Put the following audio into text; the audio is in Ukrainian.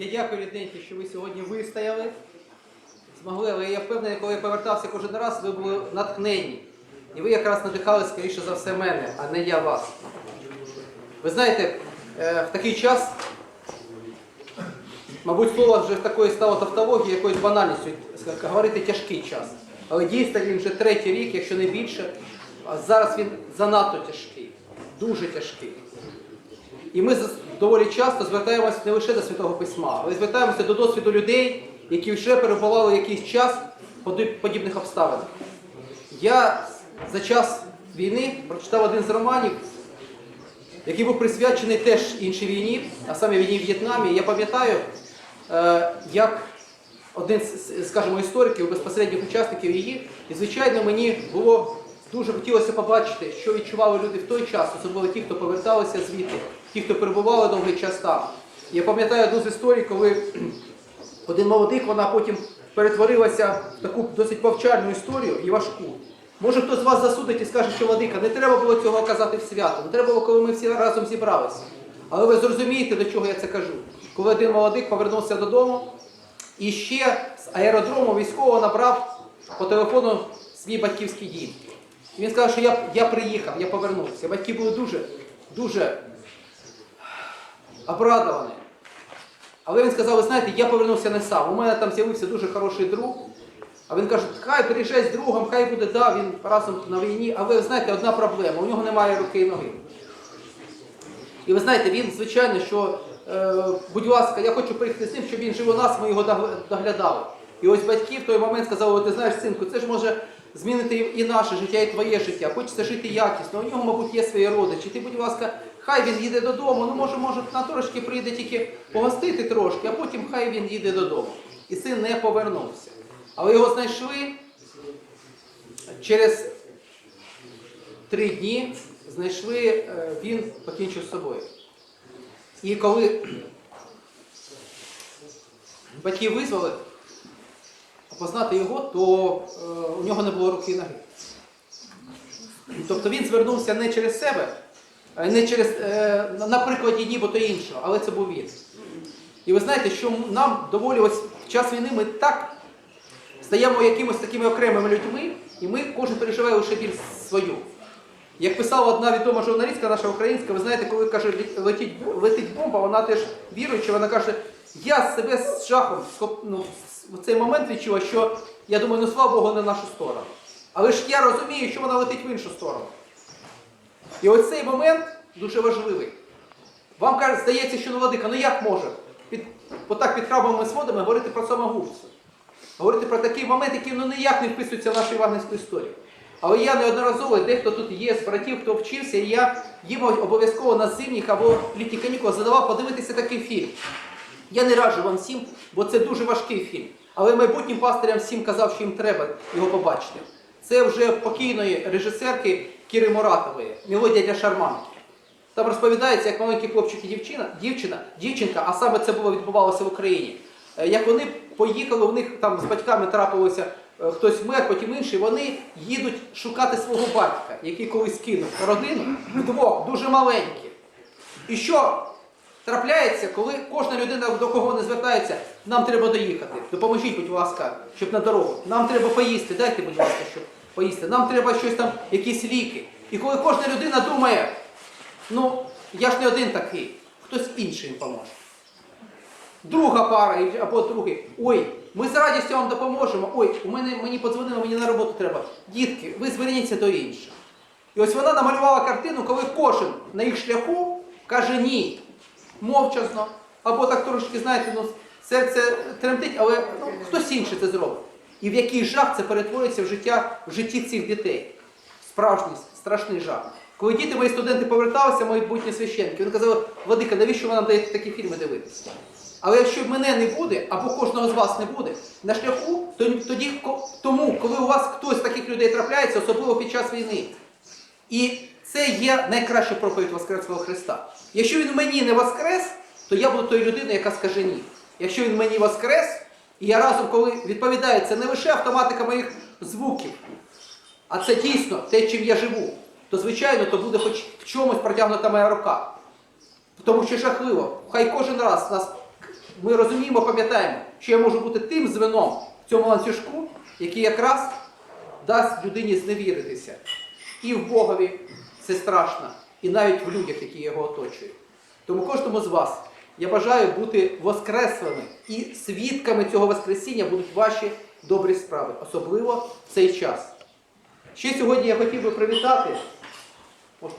Я дякую рідненькі, що ви сьогодні вистояли, змогли, але я впевнений, коли я повертався кожен раз, ви були натхнені. І ви якраз надихали, скоріше за все, мене, а не я вас. Ви знаєте, е, в такий час, мабуть, слово вже такої стало тавтологією, якоюсь банальністю, говорити тяжкий час. Але дійсно він вже третій рік, якщо не більше, а зараз він занадто тяжкий, дуже тяжкий. І ми доволі часто звертаємося не лише до Святого Письма, але звертаємося до досвіду людей, які вже перебували якийсь час подібних обставинах. Я за час війни прочитав один з романів, який був присвячений теж іншій війні, а саме війні в В'єтнамі. Я пам'ятаю, е, як один з, скажімо, істориків, безпосередніх учасників її, і звичайно, мені було дуже хотілося побачити, що відчували люди в той час, особливо ті, хто поверталися звідти, ті, хто перебували довгий час там. Я пам'ятаю одну з історій, коли один молодик, вона потім перетворилася в таку досить повчальну історію і важку. Може хтось з вас засудить і скаже, що владика, не треба було цього казати в свято, не треба було, коли ми всі разом зібралися. Але ви зрозумієте, до чого я це кажу. Коли один молодик повернувся додому і ще з аеродрому військового набрав по телефону свій батьківський дім. І він сказав, що я, я приїхав, я повернувся. Батьки були дуже, дуже обрадовані. Але він сказав, ви знаєте, я повернувся не сам. У мене там з'явився дуже хороший друг. А він каже, хай приїжджай з другом, хай буде, да, він разом на війні. Але ви знаєте, одна проблема, у нього немає руки і ноги. І ви знаєте, він, звичайно, що, е, будь ласка, я хочу приїхати з ним, щоб він жив у нас, ми його доглядали. І ось батьки в той момент сказали, ти знаєш, синку, це ж може змінити і наше життя, і твоє життя. Хочеться жити якісно. У нього, мабуть, є свої родичі. Ти, будь ласка, хай він їде додому. Ну, може, може, на трошки прийде тільки погостити трошки, а потім хай він їде додому. І син не повернувся. Але його знайшли через три дні знайшли, е, він покінчив з собою. І коли батьки визвали опознати його, то е, у нього не було руки і ноги. Тобто він звернувся не через себе, не через, е, на- на прикладі нібито іншого, але це був він. І ви знаєте, що нам доволі ось в час війни ми так стаємо якимось такими окремими людьми, і ми кожен переживає лише біль свою. Як писала одна відома журналістка наша українська, ви знаєте, коли каже, летить, летить бомба, вона теж віруюча, вона каже, я себе з жахом ну, в цей момент відчула, що я думаю, ну слава Богу, не в нашу сторону. Але ж я розумію, що вона летить в іншу сторону. І ось цей момент дуже важливий. Вам каже, здається, що ну владика, ну як може під, отак під храмовими сводами говорити про самогубство? Говорити про такий момент, який ну, ніяк не вписується в нашу івангельську історію. Але я неодноразово, дехто тут є з братів, хто вчився, і я їм обов'язково на зимніх або літніх канікулах задавав подивитися такий фільм. Я не раджу вам всім, бо це дуже важкий фільм. Але майбутнім пастирям всім казав, що їм треба його побачити. Це вже покійної режисерки Кіри Муратової, мелодія для шарманки. Там розповідається, як маленький хлопчик і дівчина, дівчина, дівчинка, а саме це було відбувалося в Україні. е, Як вони поїхали, у них там з батьками трапилося е, хтось вмер, потім інший, вони їдуть шукати свого батька, який колись кинув родину вдвох, дуже маленькі. І що трапляється, коли кожна людина до кого не звертається, нам треба доїхати. Допоможіть, будь ласка, щоб на дорогу. Нам треба поїсти, дайте, будь ласка, щоб поїсти. Нам треба щось там, якісь ліки. І коли кожна людина думає, ну, я ж не один такий, хтось інший їм поможе. Друга пара або другий. Ой, ми з радістю вам допоможемо. Ой, у мене мені подзвонили, мені на роботу треба. Дітки, ви зверніться до інших. І ось вона намалювала картину, коли кожен на їх шляху каже ні. Мовчазно. Або так трошки, знаєте, ну, серце тремтить, але ну, хтось інший це зробить. І в який жах це перетворюється в життя в житті цих дітей. Справжній страшний жах. Коли діти, мої студенти поверталися, мої майбутні священники, вони казали, Владика, навіщо ви нам даєте такі фільми дивитися? Але якщо мене не буде, або кожного з вас не буде, на шляху, то тоді тому, коли у вас хтось з таких людей трапляється, особливо під час війни, і це є найкраща проповідь Воскреслого Христа. Якщо він мені не воскрес, то я буду тою людиною, яка скаже ні. Якщо він мені воскрес, і я разом, коли відповідаю, це не лише автоматика моїх звуків, а це дійсно те, чим я живу, то звичайно то буде хоч в чомусь протягнута моя рука. Тому що жахливо. Хай кожен раз нас ми розуміємо, пам'ятаємо, що я можу бути тим звеном в цьому ланцюжку, який якраз дасть людині зневіритися. І в Богові це страшно, і навіть в людях, які його оточують. Тому кожному з вас я бажаю бути воскреслими і свідками цього Воскресіння будуть ваші добрі справи, особливо в цей час. Ще сьогодні я хотів би привітати. Можна?